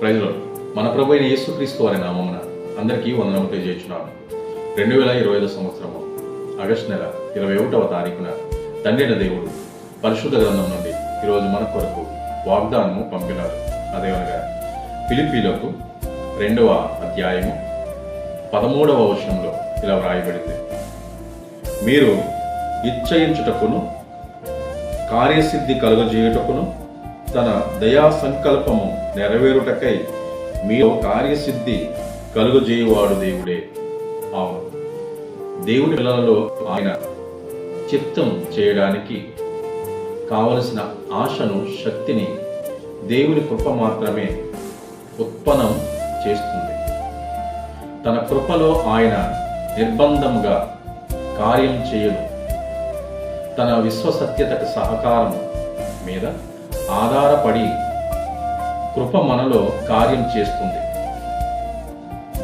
ప్రజలు మన ప్రభు అయిన యేసుక్రీస్తు అనే నామమున అందరికీ వందనము తెలియజేస్తున్నాను రెండు వేల ఇరవై ఐదు సంవత్సరము ఆగస్టు నెల ఇరవై ఒకటవ తారీఖున తండ్రిన దేవుడు పరిశుద్ధ గ్రంథం నుండి ఈరోజు మన కొరకు వాగ్దానము పంపినారు అదేవనగా ఫిలిపీలకు రెండవ అధ్యాయము పదమూడవ వర్షంలో ఇలా వ్రాయబడింది. మీరు ఇచ్చయించుటకును కార్యసిద్ధి కలుగజేయుటకును తన దయా సంకల్పము నెరవేరుటకై మీలో కార్యసిద్ధి కలుగజేయువాడు దేవుడే. అవును. దేవుడి పిల్లలలో ఆయన చిత్తం చేయడానికి కావలసిన ఆశను శక్తిని దేవుని కృప మాత్రమే ఉత్పన్నం చేస్తుంది. తన కృపలో ఆయన నిర్బంధముగా కార్యం చేయను. తన విశ్వసత్యతకు సహకారం మీద ఆధారపడి కృప మనలో కార్యం చేస్తుంది.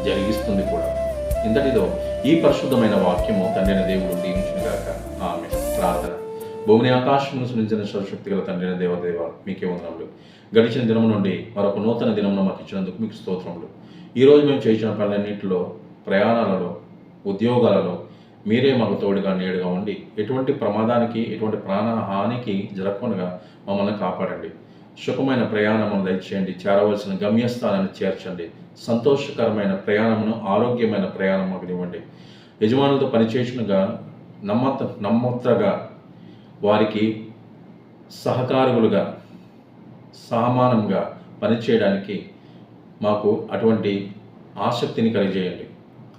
జరిగిస్తుంది కూడా. ఇంతటితో ఈ పరిశుద్ధమైన వాక్యము తండ్రిన దేవుడు దీవించుగాక ఆమె ప్రార్థన. భూమిని ఆకాశమును సృజించిన సర్వశక్తి గల తండ్రిన దేవదేవ మీకే వందనములు. గడిచిన దినము నుండి మరొక నూతన దినమును మాకు ఇచ్చినందుకు మీకు స్తోత్రములు. ఈరోజు మేము చేసిన పనులన్నింటిలో ప్రయాణాలలో ఉద్యోగాలలో మీరే మాకు తోడుగా నేడుగా ఉండి ఎటువంటి ప్రమాదానికి ఎటువంటి ప్రాణ హానికి జరగకుండా మమ్మల్ని కాపాడండి. సుఖమైన ప్రయాణమును దయచేయండి. చేరవలసిన గమ్యస్థానాన్ని చేర్చండి. సంతోషకరమైన ప్రయాణమును ఆరోగ్యమైన ప్రయాణం మాకు ఇవ్వండి. యజమానులతో పనిచేసినగా నమ్మత నమ్మత్రగా వారికి సహకారులుగా సహమానంగా పనిచేయడానికి మాకు అటువంటి ఆసక్తిని కలిగజేయండి.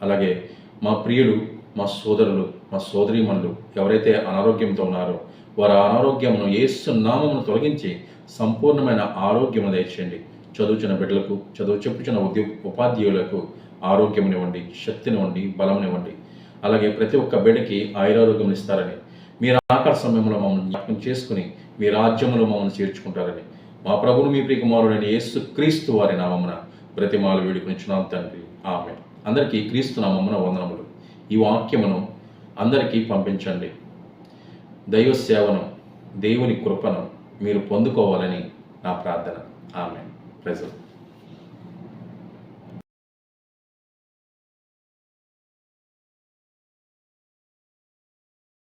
అలాగే మా ప్రియులు మా సోదరులు మా సోదరీమణులు ఎవరైతే అనారోగ్యంతో ఉన్నారో వారి అనారోగ్యమును ఏసు నామమును తొలగించి సంపూర్ణమైన ఆరోగ్యము దయచేయండి. చదువుచిన బిడ్డలకు చదువు చెప్పుచున్న ఉద్యో ఉపాధ్యాయులకు ఆరోగ్యమునివ్వండి శక్తినివ్వండి బలమునివ్వండి. అలాగే ప్రతి ఒక్క బిడ్డకి ఆయురారోగ్యం ఇస్తారని మీరు ఆఖరి సమయంలో మమ్మల్ని జ్ఞాపకం చేసుకుని మీ రాజ్యములో మమ్మల్ని చేర్చుకుంటారని మా ప్రభువును మీ ప్రియకుమారుడైన యేసు క్రీస్తు వారి నామమున బ్రతిమాలు వేడుకునిచున్నాం తండ్రి. ఆమె అందరికీ క్రీస్తు నామమున వందనములు. ఈ వాక్యమును అందరికీ పంపించండి. దైవ సేవను దేవుని కృపను మీరు పొందుకోవాలని నా ప్రార్థన. ఆమె ప్రజలు